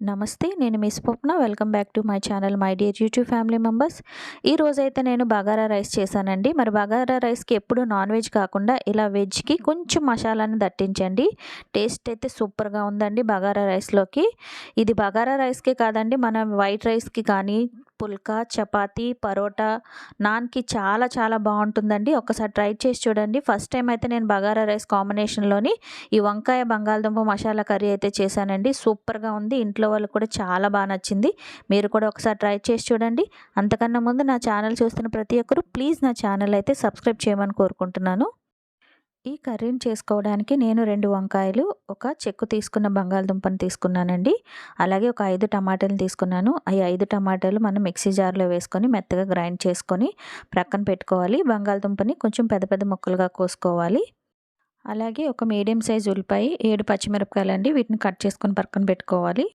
నమస్తే నేను మీ Swapna. Welcome back to my channel my dear YouTube family members. ఈ రోజైతే నేను బగారా రైస్ చేశానండి. మరి బగారా రైస్కి ఎప్పుడు నాన్ వెజ్ కాకుండా ఇలా వెజ్కి కొంచెం మసాలాని దట్టించండి. టేస్ట్ అయితే సూపర్గా ఉందండి బగారా రైస్లోకి. ఇది బగారా రైస్కే కాదండి మన వైట్ రైస్కి కానీ పుల్కా చపాతీ పరోటా నాన్కి చాలా చాలా బాగుంటుందండి. ఒకసారి ట్రై చేసి చూడండి. ఫస్ట్ టైం అయితే నేను బగారా రైస్ కాంబినేషన్లోని ఈ వంకాయ బంగాళదుంప మసాలా కర్రీ అయితే చేశానండి. సూపర్గా ఉంది. ఇంట్లో వాళ్ళకి కూడా చాలా బాగా నచ్చింది. మీరు కూడా ఒకసారి ట్రై చేసి చూడండి. అంతకన్నా ముందు నా ఛానల్ చూస్తున్న ప్రతి ఒక్కరు ప్లీజ్ నా ఛానల్ అయితే సబ్స్క్రైబ్ చేయమని కోరుకుంటున్నాను. ఈ కర్రీని చేసుకోవడానికి నేను రెండు వంకాయలు ఒక చెక్కు తీసుకున్న బంగాళదుంపను తీసుకున్నానండి. అలాగే ఒక ఐదు టమాటాలు తీసుకున్నాను. ఈ ఐదు టమాటాలు మనం మిక్సీ జార్లో వేసుకొని మెత్తగా గ్రైండ్ చేసుకొని ప్రక్కన పెట్టుకోవాలి. బంగాళదుంపని కొంచెం పెద్ద పెద్ద ముక్కలుగా కోసుకోవాలి. అలాగే ఒక మీడియం సైజ్ ఉల్లిపాయ ఏడు పచ్చిమిరపకాయలు అండి వీటిని కట్ చేసుకొని పక్కన పెట్టుకోవాలి.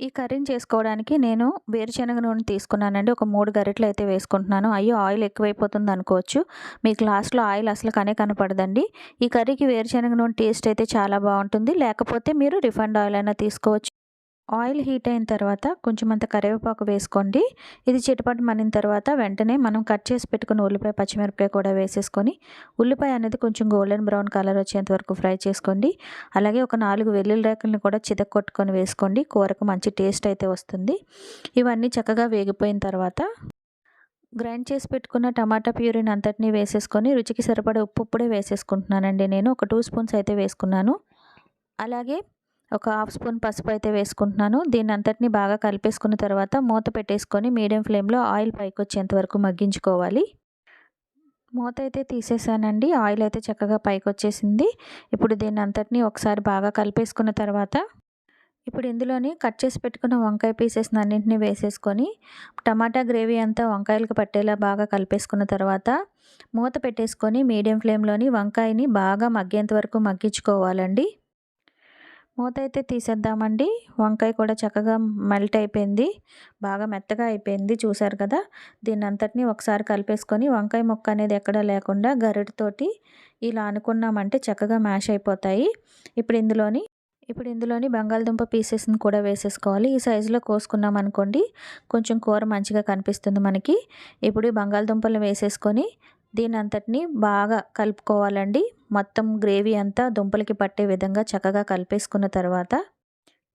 ఈ కర్రీని చేసుకోవడానికి నేను వేరుశనగ నూనె తీసుకున్నానండి. ఒక మూడు గరిటలు అయితే వేసుకుంటున్నాను. అయ్యో ఆయిల్ ఎక్కువైపోతుంది అనుకోవచ్చు. మీకు లాస్ట్లో ఆయిల్ అసలు కనే కనపడదండి. ఈ కర్రీకి వేరుశనగ నూనె టేస్ట్ అయితే చాలా బాగుంటుంది. లేకపోతే మీరు రిఫైండ్ ఆయిల్ అయినా తీసుకోవచ్చు. ఆయిల్ హీట్ అయిన తర్వాత కొంచెం అంత కరివేపాకు వేసుకోండి. ఇది చిటపట మనిన తర్వాత వెంటనే మనం కట్ చేసి పెట్టుకున్న ఉల్లిపాయ పచ్చిమిరపకాయ కూడా వేసేసుకొని ఉల్లిపాయ అనేది కొంచెం గోల్డెన్ బ్రౌన్ కలర్ వచ్చేంత వరకు ఫ్రై చేసుకోండి. అలాగే ఒక నాలుగు వెల్లుల్లి రేకలను కూడా చితక్ కొట్టుకొని వేసుకోండి. కూరకు మంచి టేస్ట్ అయితే వస్తుంది. ఇవన్నీ చక్కగా వేగిపోయిన తర్వాత గ్రైండ్ చేసి పెట్టుకున్న టమాటా ప్యూరిన్ అంతటినీ వేసేసుకొని రుచికి సరిపడే ఉప్పు ఇప్పుడే వేసేసుకుంటున్నానండి నేను. ఒక టూ స్పూన్స్ అయితే వేసుకున్నాను. అలాగే ఒక హాఫ్ స్పూన్ పసుపు అయితే వేసుకుంటున్నాను. దీని అంతటిని బాగా కలిపేసుకున్న తర్వాత మూత పెట్టేసుకొని మీడియం ఫ్లేమ్లో ఆయిల్ పైకి వచ్చేంత వరకు మగ్గించుకోవాలి. మూత అయితే తీసేసానండి. ఆయిల్ అయితే చక్కగా పైకి వచ్చేసింది. ఇప్పుడు దీన్ని అంతటిని ఒకసారి బాగా కలిపేసుకున్న తర్వాత ఇప్పుడు ఇందులోని కట్ చేసి పెట్టుకున్న వంకాయ పీసెస్ అన్నింటినీ వేసేసుకొని టమాటా గ్రేవీ అంతా వంకాయలకు పట్టేలా బాగా కలిపేసుకున్న తర్వాత మూత పెట్టేసుకొని మీడియం ఫ్లేమ్లోని వంకాయని బాగా మగ్గేంత వరకు మగ్గించుకోవాలండి. మూత అయితే తీసేద్దామండి. వంకాయ కూడా చక్కగా మెల్ట్ అయిపోయింది. బాగా మెత్తగా అయిపోయింది చూసారు కదా? దీని అంతటిని ఒకసారి కలిపేసుకొని వంకాయ ముక్క అనేది ఎక్కడా లేకుండా గరిటతోటి ఇలా అనుకున్నామంటే చక్కగా మ్యాష్ అయిపోతాయి. ఇప్పుడు ఇందులోని ఇప్పుడు ఇందులోని బంగాళదుంప పీసెస్ని కూడా వేసేసుకోవాలి. ఈ సైజులో కోసుకున్నాం అనుకోండి కొంచెం కూర మంచిగా కనిపిస్తుంది మనకి. ఇప్పుడు బంగాళదుంపలు వేసేసుకొని దీని అంతటిని బాగా కలుపుకోవాలండి. మొత్తం గ్రేవీ అంతా దుంపలకి పట్టే విధంగా చక్కగా కలిపేసుకున్న తర్వాత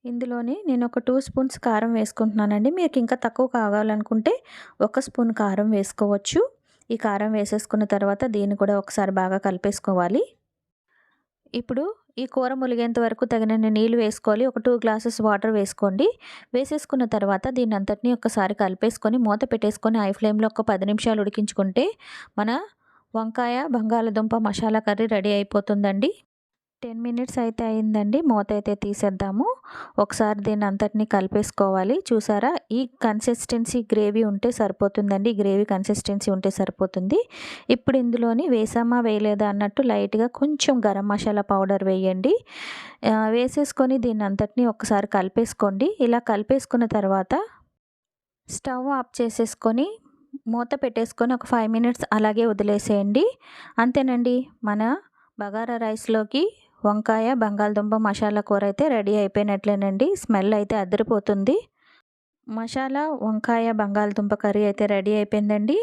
ఇందులోని నేను ఒక టూ స్పూన్స్ కారం వేసుకుంటున్నానండి. మీకు ఇంకా తక్కువ కావాలనుకుంటే ఒక స్పూన్ కారం వేసుకోవచ్చు. ఈ కారం వేసేసుకున్న తర్వాత దీన్ని కూడా ఒకసారి బాగా కలిపేసుకోవాలి. ఇప్పుడు ఈ కూర ములిగేంత వరకు తగినన్ని నీళ్ళు వేసుకోవాలి. ఒక టూ గ్లాసెస్ వాటర్ వేసుకోండి. వేసేసుకున్న తర్వాత దీన్ని అంతటినీ ఒకసారి కలిపేసుకొని మూత పెట్టేసుకొని ఐ ఫ్లేమ్లో ఒక పది నిమిషాలు ఉడికించుకుంటే మన వంకాయ బంగాళదుంప మసాలా కర్రీ రెడీ అయిపోతుందండి. టెన్ మినిట్స్ అయితే అయిందండి. మూత అయితే తీసేద్దాము. ఒకసారి దీన్ని అంతటిని కలిపేసుకోవాలి. చూసారా? ఈ కన్సిస్టెన్సీ గ్రేవీ ఉంటే సరిపోతుందండి. గ్రేవీ కన్సిస్టెన్సీ ఉంటే సరిపోతుంది. ఇప్పుడు ఇందులోని వేసామా వేయలేదా అన్నట్టు లైట్గా కొంచెం గరం మసాలా పౌడర్ వేయండి. వేసేసుకొని దీన్ని అంతటిని ఒకసారి కలిపేసుకోండి. ఇలా కలిపేసుకున్న తర్వాత స్టవ్ ఆఫ్ చేసేసుకొని మూత పెట్టేసుకొని ఒక ఫైవ్ మినిట్స్ అలాగే వదిలేసేయండి. అంతేనండి. మన బగారా రైస్లోకి వంకాయ బంగాళదుంప మసాలా కూర అయితే రెడీ అయిపోయినట్లేనండి. స్మెల్ అయితే అదిరిపోతుంది మసాలా వంకాయ బంగాళదుంప కర్రీ అయితే రెడీ అయిపోయిందండి.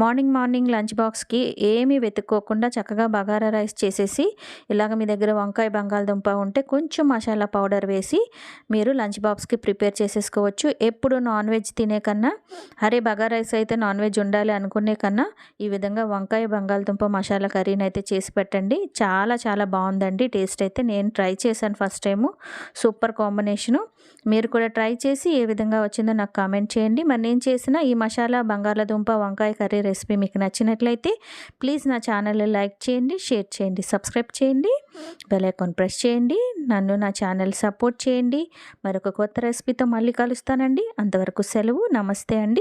మార్నింగ్ మార్నింగ్ లంచ్ బాక్స్కి ఏమీ వెతుక్కోకుండా చక్కగా బగారా రైస్ చేసేసి ఇలాగ మీ దగ్గర వంకాయ బంగాళదుంప ఉంటే కొంచెం మసాలా పౌడర్ వేసి మీరు లంచ్ బాక్స్కి ప్రిపేర్ చేసేసుకోవచ్చు. ఎప్పుడు నాన్ వెజ్ తినే కన్నా అరే బగారా రైస్ అయితే నాన్ వెజ్ ఉండాలి అనుకునే కన్నా ఈ విధంగా వంకాయ బంగాళదుంప మసాలా కర్రీని అయితే చేసి పెట్టండి. చాలా చాలా బాగుందండి. టేస్ట్ అయితే నేను ట్రై చేశాను ఫస్ట్ టైము. Super combination. మీరు కూడా ట్రై చేసి ఏ విధంగా వచ్చిందో నాకు కామెంట్ చేయండి. మరి నేను చేసిన ఈ మసాలా బంగాళాదుంప వంకాయ కర్రీ రెసిపీ మీకు నచ్చినట్లయితే ప్లీజ్ నా ఛానల్ని లైక్ చేయండి షేర్ చేయండి సబ్స్క్రైబ్ చేయండి బెల్ ఐకాన్ ప్రెస్ చేయండి నన్ను నా ఛానల్ సపోర్ట్ చేయండి. మరొక కొత్త రెసిపీతో మళ్ళీ కలుస్తానండి. అంతవరకు సెలవు నమస్తే అండి.